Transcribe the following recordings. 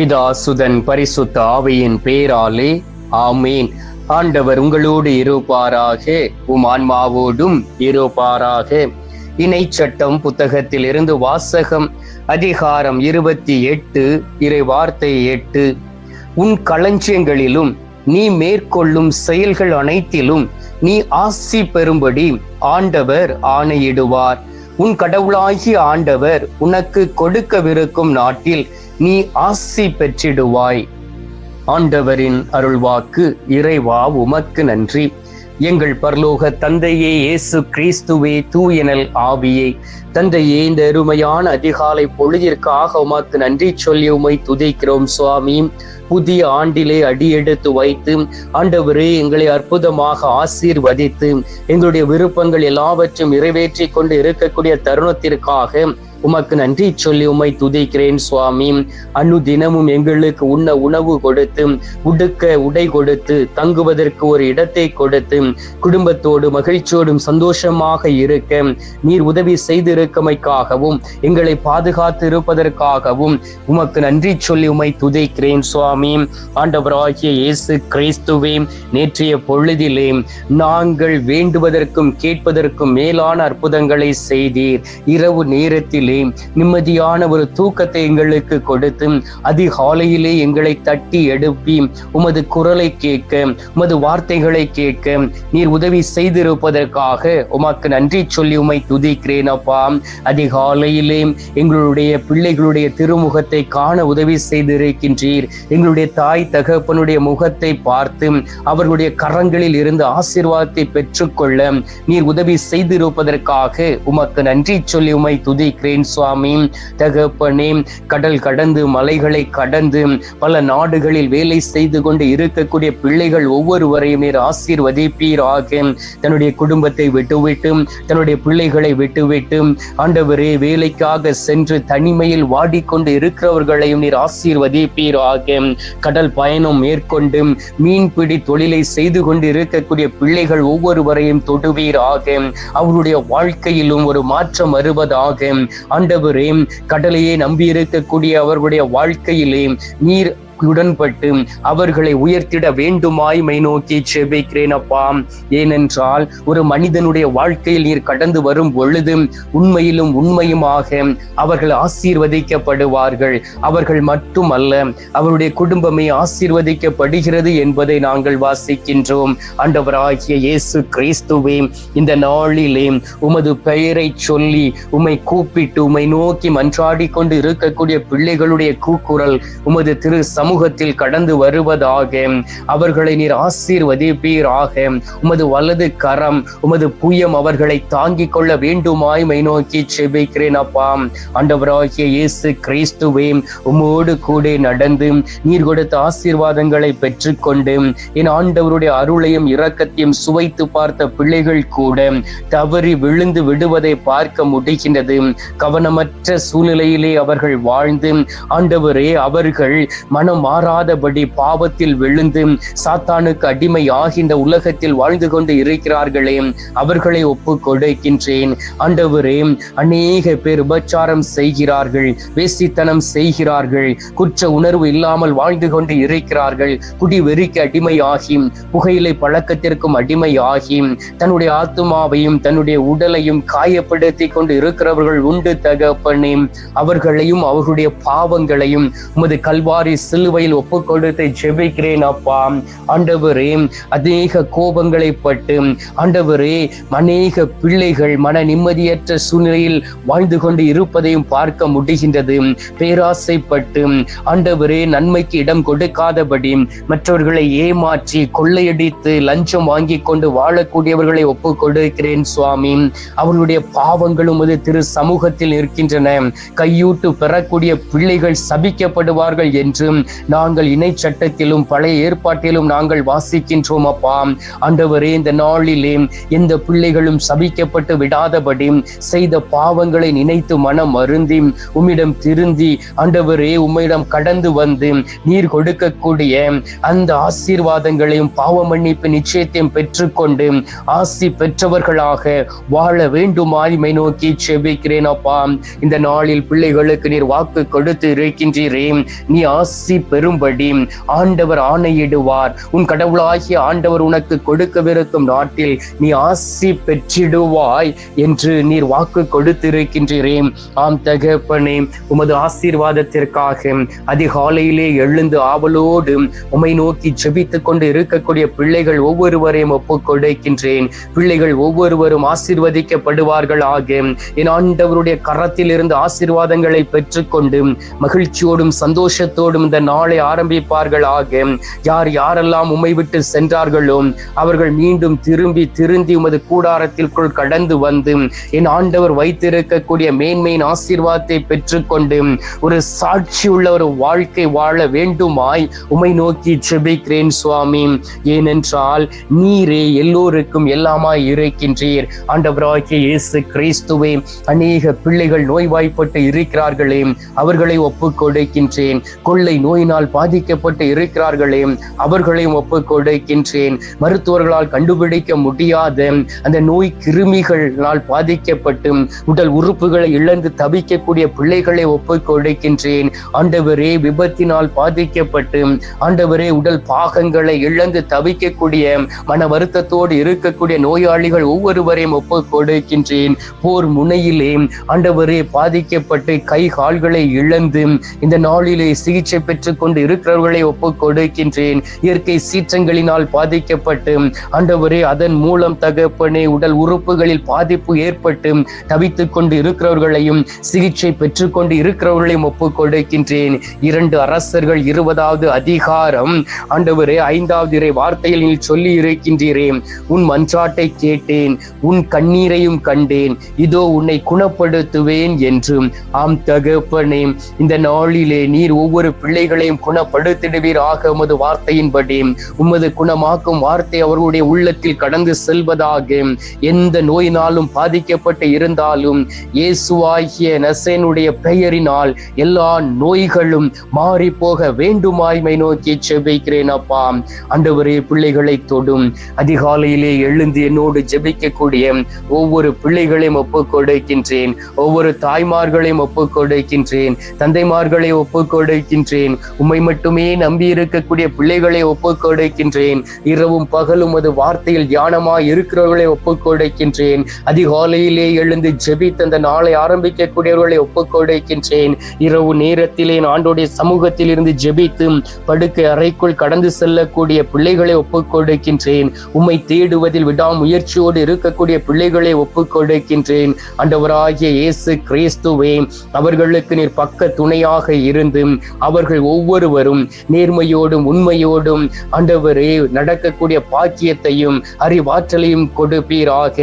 பிதா சுதன் பரிசுத்த ஆவியின் பேராலே ஆமேன். ஆண்டவர் உங்களோடு இருப்பாராக உம் ஆன்மாவோடும் இருப்பாராக. இணைச்சட்டம் புத்தகத்தில் இருந்து வாசகம் அதிகாரம் இருபத்தி எட்டு இறை வார்த்தை எட்டு. உன் களஞ்சியங்களிலும் நீ மேற்கொள்ளும் செயல்கள் அனைத்திலும் நீ ஆசி பெறும்படி ஆண்டவர் ஆணையிடுவார். உன் கடவுளாகிய ஆண்டவர் உனக்கு கொடுக்கவிருக்கும் நாட்டில் நீ ஆசி பெற்றிடுவாய். ஆண்டவரின் அருள்வாக்கு இறைவா உமக்கு நன்றி. எங்கள் பரலோக தந்தையே இயேசு கிறிஸ்துவே தூயனல் ஆவியே. தந்தையே இந்த அருமையான அதிகாலை பொழுதிற்காக உமக்கு நன்றி சொல்லி உமை துதிக்கிறோம் சுவாமி. புதிய ஆண்டிலே அடியெடுத்து வைத்து ஆண்டவரே எங்களை அற்புதமாக ஆசீர்வதித்து எங்களுடைய விருப்பங்கள் எல்லாவற்றையும் நிறைவேற்றி கொண்டு இருக்கக்கூடிய தருணத்திற்காக உமக்கு நன்றி சொல்லி உமை துதிக்கிறேன் சுவாமி. அனு தினமும் எங்களுக்கு உண்ண உணவு கொடுத்து உடுக்க உடை கொடுத்து தங்குவதற்கு ஒரு இடத்தை கொடுத்து குடும்பத்தோடு மகிழ்ச்சியோடும் சந்தோஷமாக இருக்க நீர் உதவி செய்திருக்கமைக்காகவும் எங்களை பாதுகாத்து இருப்பதற்காகவும் உமக்கு நன்றி சொல்லி உமை துதிக்கிறேன் சுவாமி. ஆண்டவராகிய இயேசு கிறிஸ்துவே நேற்றைய பொழுதிலே நாங்கள் வேண்டுவதற்கும் கேட்பதற்கும் மேலான அற்புதங்களை செய்தீர். இரவு நேரத்தில் நிம்மதியான ஒரு தூக்கத்தை எங்களுக்கு கொடுத்து அதிகாலையிலே எங்களை தட்டி எழுப்பி உமது குரலை கேட்க உமது வார்த்தைகளை கேட்க நீர் உதவி செய்திருப்பதற்காக உமக்கு நன்றி சொல்லி உமை துதிக்கிறேன் அப்பா. அதிகாலையிலே எங்களுடைய பிள்ளைகளுடைய திருமுகத்தை காண உதவி செய்திருக்கின்றீர். எங்களுடைய தாய் தகப்பனுடைய முகத்தை பார்த்து அவர்களுடைய கரங்களில் இருந்து ஆசீர்வாதத்தை பெற்றுக்கொள்ள நீர் உதவி செய்திருப்பதற்காக உமக்கு நன்றி சொல்லி உமை துதிக்கிறேன் சுவாமி தகப்பனே கடல் கடந்து மலைகளை கடந்து பல நாடுகளில் வேலை செய்து கொண்டு இருக்கக்கூடிய பிள்ளைகள் ஒவ்வொருவரையும் நீர் ஆசீர்வதிப்பீராக. தன்னுடைய குடும்பத்தை விட்டுவிட்டு தன்னுடைய பிள்ளைகளை விட்டுவிட்டு ஆண்டவரே வேலைக்காக சென்று தனிமையில் வாடிக்கொண்டு இருக்கிறவர்களையும் நீர் ஆசீர்வதிப்பீராக. கடல் பயணம் மேற்கொண்டு மீன்பிடி தொழிலை செய்து கொண்டு இருக்கக்கூடிய பிள்ளைகள் ஒவ்வொருவரையும் தொடுவீராக. அவருடைய வாழ்க்கையிலும் ஒரு மாற்றம் வருவதாக ஆண்டவரே கடலையே நம்பியிருக்கக்கூடிய அவர்களுடைய வாழ்க்கையிலே நீர் உடன்பட்டு அவர்களை உயர்த்திட வேண்டுமாய் மை நோக்கி செபிக்கிறேன் அப்பா. ஏனென்றால் ஒரு மனிதனுடைய வாழ்க்கையில் நீர் கடந்து வரும் பொழுது உண்மையிலும் உண்மையுமாக அவர்கள் ஆசீர்வதிக்கப்படுவார்கள். அவர்கள் மட்டுமல்ல அவருடைய குடும்பமே ஆசீர்வதிக்கப்படுகிறது என்பதை நாங்கள் வாசிக்கின்றோம். ஆண்டவராகிய இயேசு கிறிஸ்துவே இந்த நாளிலே உமது பெயரை சொல்லி உம்மை கூப்பிட்டு உம்மை நோக்கி மன்றாடி கொண்டு இருக்கக்கூடிய பிள்ளைகளுடைய கூக்குரல் உமது திரு சம சமூகத்தில் கடந்து வருவதாக. அவர்களை நீர் ஆசீர்வதிப்பீராக. உமது வலது கரம் உமது புயம் அவர்களை தாங்கிக் கொள்ள வேண்டுமாய் மை நோக்கி செபிக்கிறேன் அப்பா. ஆண்டவராகிய இயேசு கிறிஸ்துவே உமோடு கூட நடந்து நீர் கொடுத்த ஆசீர்வாதங்களை பெற்றுக்கொண்டு என் ஆண்டவருடைய அருளையும் இரக்கத்தையும் சுவைத்து பார்த்த பிள்ளைகள் கூட தவறி விழுந்து விடுவதை பார்க்க முடிகின்றது. கவனமற்ற சூழ்நிலையிலே அவர்கள் வாழ்ந்து ஆண்டவரே அவர்கள் மனம் மாறாதபடி பாவத்தில் விழுந்து சாத்தானுக்கு அடிமை ஆகின்ற உலகத்தில் வாழ்ந்து கொண்டு இருக்கிறார்களே அவர்களை ஒப்பு கொடுக்கின்றேன். ஆண்டவரே அநேக பேர் உபச்சாரம் செய்கிறார்கள் வேசித்தனம் செய்கிறார்கள் குற்ற உணர்வு இல்லாமல் வாழ்ந்து கொண்டு இருக்கிறார்கள் குடி வெறிக்கு ஆகி புகையிலை பழக்கத்திற்கும் அடிமை ஆகி தன்னுடைய ஆத்மாவையும் தன்னுடைய உடலையும் காயப்படுத்தி கொண்டு இருக்கிறவர்கள் உண்டு தகப்பனே. அவர்களையும் அவர்களுடைய பாவங்களையும் உமது கல்வாரி சிலு சிலுவையில் ஒப்பு கொடுத்து ஜெபிக்கிறேன் அப்பா. ஆண்டவரே அநேக கோபங்களை பட்டு ஆண்டவரே அநேக பிள்ளைகள் மன நிம்மதியற்ற சூழ்நிலையில் வாழ்ந்து கொண்டு இருப்பதையும் பார்க்க முடிகின்றது. பேராசைப்பட்டு ஆண்டவரே நன்மைக்கு இடம் கொடுக்காதபடி மற்றவர்களை ஏமாற்றி கொள்ளையடித்து லஞ்சம் வாங்கி கொண்டு வாழக்கூடியவர்களை ஒப்பு கொடுக்கிறேன் சுவாமி. அவர்களுடைய பாவங்களும் அது திரு சமூகத்தில் இருக்கின்றன கையூட்டு பெறக்கூடிய பிள்ளைகள் சபிக்கப்படுவார்கள் என்றும் நாங்கள் இணை சட்டத்திலும் பழைய ஏற்பாட்டிலும் நாங்கள் வாசிக்கின்றோம் அப்பா. ஆண்டவரே இந்த நாளிலே எந்த பிள்ளைகளும் சபிக்கப்பட்டு விடாதபடி செய்த பாவங்களை நினைத்து மனம் அருந்தி உம்மிடம் திருந்தி ஆண்டவரே உம்மிடம் கடந்து வந்து நீர் கொடுக்கக்கூடிய அந்த ஆசீர்வாதங்களையும் பாவ மன்னிப்பு நிச்சயத்தையும் பெற்றுக்கொண்டு ஆசி பெற்றவர்களாக வாழ வேண்டுமாய் மை நோக்கி செபிக்கிறேன் அப்பா. இந்த நாளில் பிள்ளைகளுக்கு நீர் வாக்கு கொடுத்து இருக்கின்றீரே. நீ ஆசி பெறும்படி ஆண்டவர் ஆணையிடுவார். உன் கடவுளாகிய ஆண்டவர் உனக்கு கொடுக்கவிருக்கும் நாட்டில் நீ ஆசி பெற்றிடுவாய் என்று நீர் வாக்கு கொடுத்திருக்கின்றீரே. ஆம் தகப்பனே உமது ஆசீர்வாதத்திற்காக அதிகாலையிலே எழுந்து ஆவலோடு உமை நோக்கி ஜெபித்துக் கொண்டு இருக்கக்கூடிய பிள்ளைகள் ஒவ்வொருவரையும் ஒப்புக் கொடுக்கின்றேன். பிள்ளைகள் ஒவ்வொருவரும் ஆசீர்வதிக்கப்படுவார்கள் ஆக என் ஆண்டவருடைய கரத்தில் இருந்து ஆசீர்வாதங்களை பெற்றுக்கொண்டு மகிழ்ச்சியோடும் சந்தோஷத்தோடும் இந்த நாளை ஆரம்பிப்பார்கள் ஆக. யார் யாரெல்லாம் உம்மை விட்டு சென்றார்களோ அவர்கள் மீண்டும் திரும்பி திருந்தி உமது கூடாரத்திற்குள் கடந்து வந்து என் ஆண்டவர் வைத்திருக்கக்கூடிய மேன்மையின் ஆசீர்வாதத்தை பெற்றுக்கொண்டு ஒரு சாட்சி உள்ள ஒரு வாழ்க்கை வாழ வேண்டுமாய் உமை நோக்கி செபிக்கிறேன் சுவாமி. ஏனென்றால் நீரே எல்லோருக்கும் எல்லாமாய் இருக்கின்றீர். ஆண்டவராகிய இயேசு கிறிஸ்துவே அநேக பிள்ளைகள் நோய்வாய்ப்பட்டு இருக்கிறார்களே அவர்களை ஒப்புக் கொடுக்கின்றேன் கொள்ளை நோய் நோயினால் பாதிக்கப்பட்டு இருக்கிறார்களே அவர்களையும் ஒப்பு கொடுக்கின்றேன். மருத்துவர்களால் கண்டுபிடிக்க முடியாத. அந்த நோய் கிருமிகளால் பாதிக்கப்பட்டு உடல் உறுப்புகளை இழந்து தவிக்கக்கூடிய பிள்ளைகளை ஒப்பு கொடுக்கின்றேன். ஆண்டவரே விபத்தினால் பாதிக்கப்பட்டு ஆண்டவரே உடல் பாகங்களை இழந்து தவிக்கக்கூடிய மன வருத்தத்தோடு இருக்கக்கூடிய நோயாளிகள் ஒவ்வொருவரையும் ஒப்பு கொடுக்கின்றேன். போர் முனையிலே ஆண்டவரே பாதிக்கப்பட்டு கை கால்களை இழந்து இந்த நாளிலே சிகிச்சை பெற்று கொண்டு இருக்கிறவர்களை ஒப்பு கொடுக்கின்றேன். இயற்கை சீற்றங்களினால் பாதிக்கப்பட்டு ஆண்டவரே அதன் மூலம் தகப்பனே உடல் உறுப்புகளில் பாதிப்பு ஏற்பட்டு தவித்துக் கொண்டு இருக்கிறவர்களையும் சிகிச்சை பெற்றுக்கொண்டு இருக்கிறவர்களையும் ஒப்பு கொடுக்கின்றேன். இரண்டு அரசர்கள் இருபதாவது அதிகாரம் ஆண்டவரே ஐந்தாவது இறை வார்த்தையில் நீ சொல்லி இருக்கின்றீரே. உன் மன்றாட்டை கேட்டேன் உன் கண்ணீரையும் கண்டேன். இதோ உன்னை குணப்படுத்துவேன் என்று ஆம் தகப்பனே இந்த நாளிலே நீர் ஒவ்வொரு பிள்ளைகள் அவர்களையும் குணப்படுத்திடுவீர். ஆக உமது வார்த்தையின்படி உமது குணமாக்கும் வார்த்தை அவர்களுடைய உள்ளத்தில் கடந்து செல்வதாக. எந்த நோயினாலும் பாதிக்கப்பட்டு இருந்தாலும் இயேசுவாகிய நசேனுடைய பெயரினால் எல்லா நோய்களும் மாறி போக வேண்டுமாய்மை நோக்கி செபிக்கிறேன் அப்பா. அண்டவரே பிள்ளைகளை தொடும். அதிகாலையிலே எழுந்து என்னோடு ஜெபிக்கக்கூடிய ஒவ்வொரு பிள்ளைகளையும் ஒப்புக் கொடுக்கின்றேன் ஒவ்வொரு தாய்மார்களையும் ஒப்புக் கொடுக்கின்றேன் தந்தைமார்களை ஒப்புக் கொடுக்கின்றேன் உம்மை மட்டுமே நம்பி இருக்கக்கூடிய பிள்ளைகளை ஒப்புக் கொடுக்கின்றேன் இரவும் பகலும் அது வார்த்தையில் தியானமாய் இருக்கிறவர்களை ஒப்புக் கொடுக்கின்றேன் அதிகாலையிலே எழுந்து ஜெபித்து அந்த நாளை ஆரம்பிக்கக்கூடியவர்களை ஒப்புக் கொடுக்கின்றேன் இரவு நேரத்திலே ஆண்டோடைய சமூகத்தில் இருந்து ஜெபித்து படுக்கை அறைக்குள் கடந்து செல்லக்கூடிய பிள்ளைகளை ஒப்புக் கொடுக்கின்றேன் உம்மை தேடுவதில் விடாமுயற்சியோடு இருக்கக்கூடிய பிள்ளைகளை ஒப்புக் கொடுக்கின்றேன் இயேசு கிறிஸ்துவே அவர்களுக்கு நீர் பக்க துணையாக இருந்து அவர்கள் ஒவ்வொருவரும் நேர்மையோடும் உண்மையோடும் ஆண்டவரே நடக்கக்கூடிய பாக்கியத்தையும் அறிவாற்றலையும் கொடுப்பீராக.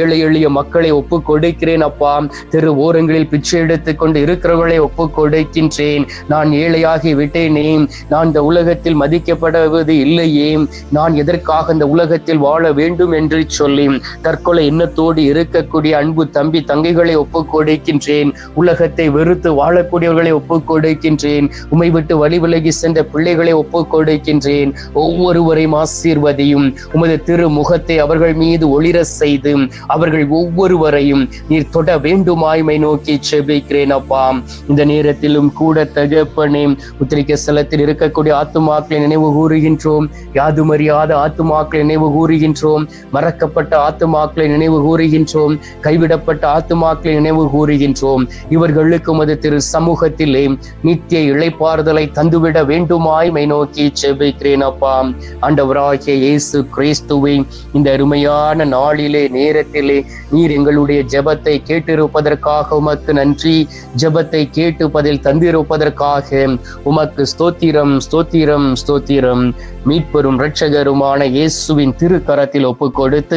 ஏழை எளிய மக்களை ஒப்புக் கொடுக்கிறேன் அப்பா. தெரு ஓரங்களில் பிச்சை எடுத்துக் கொண்டு இருக்கிறவர்களை ஒப்புக் கொடுக்கின்றேன் நான் ஏழையாகி விட்டேனே. நான் இந்த உலகத்தில் மதிக்கப்படுவது இல்லையே. நான் எதற்காக இந்த உலகத்தில் வாழ வேண்டும் என்று சொல்லி தற்கொலை எண்ணத்தோடு இருக்கக்கூடிய அன்பு தம்பி தங்கைகளை ஒப்புக் கொடுக்கின்றேன் உலகத்தை வெறுத்து வாழக்கூடியவர்களை ஒப்புக் கொடுக்கின்றேன் உமை விட்டு விட்டு வழி விலகி சென்ற பிள்ளைகளை ஒப்புக் கொடுக்கின்றேன் ஒவ்வொருவரையும் ஆசீர்வதியும். உமது திரு முகத்தை அவர்கள் மீது ஒளிர செய்து அவர்கள் ஒவ்வொருவரையும் நீர் தொட வேண்டுமாய்மை நோக்கி செபிக்கிறேன் அப்பா. இந்த நேரத்திலும் கூட தகப்பனே உத்திரிக்க ஸ்தலத்தில் இருக்கக்கூடிய ஆத்துமாக்களை நினைவு கூறுகின்றோம். யாதுமறியாத ஆத்துமாக்களை நினைவு கூறுகின்றோம். மறக்கப்பட்ட ஆத்துமாக்களை நினைவு கூறுகின்றோம். கைவிடப்பட்ட ஆத்துமாக்களை நினைவு கூறுகின்றோம். இவர்களுக்கு உமது திரு சமூகத்திலே நித்திய இழைப்பாறுதல் இளைப்பாறுதலை தந்துவிட வேண்டுமாய் மை நோக்கி செபிக்கிறேன் அப்பா ஆண்டவராகிய இயேசு கிறிஸ்துவை இந்த அருமையான நாளிலே நேரத்திலே நீர் எங்களுடைய ஜெபத்தை கேட்டிருப்பதற்காக உமக்கு நன்றி. ஜெபத்தை கேட்டு பதில் தந்திருப்பதற்காக உமக்கு ஸ்தோத்திரம் ஸ்தோத்திரம் ஸ்தோத்திரம். மீட்பெரும் இரட்சகருமான இயேசுவின் திருக்கரத்தில் ஒப்பு கொடுத்து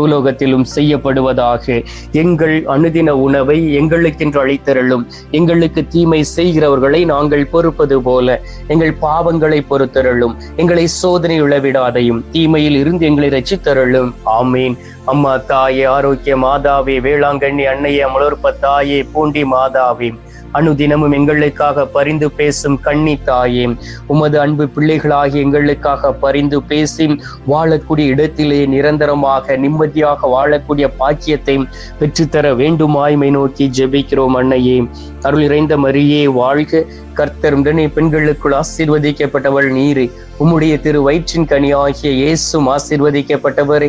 பூலோகத்திலும் செய்யப்படுவதாக எங்கள் அனுதின உணவை எங்களுக்கென்று அழைத்தருளும் எங்களுக்கு தீமை செய்கிறவர்களை நாங்கள் பொறுப்பது போல எங்கள் பாவங்களை பொறுத்தருளும். எங்களை சோதனை உளவிடாதையும் தீமையில் இருந்து எங்களை ரச்சித்தருளும் ஆமீன். அம்மா தாயே ஆரோக்கிய மாதாவே வேளாங்கண்ணி அன்னையே அமலோற்ப தாயே பூண்டி மாதாவே. அனுதினமும் எங்களுக்காக பரிந்து பேசும் கண்ணி தாயே உமது அன்பு பிள்ளைகளாகி எங்களுக்காக பரிந்து பேசி வாழக்கூடிய இடத்திலே நிரந்தரமாக நிம்மதியாக வாழக்கூடிய பாக்கியத்தை பெற்றுத்தர வேண்டுமாய்மை நோக்கி ஜெபிக்கிறோம் அன்னையே. அருள் இறைந்த மரியே வாழ்க. கர்த்தர் உடனே பெண்களுக்குள் ஆசீர்வதிக்கப்பட்டவள் நீரு. உம்முடைய திரு வயிற்றின் கனி ஆகிய இயேசும் ஆசீர்வதிக்கப்பட்டவரே.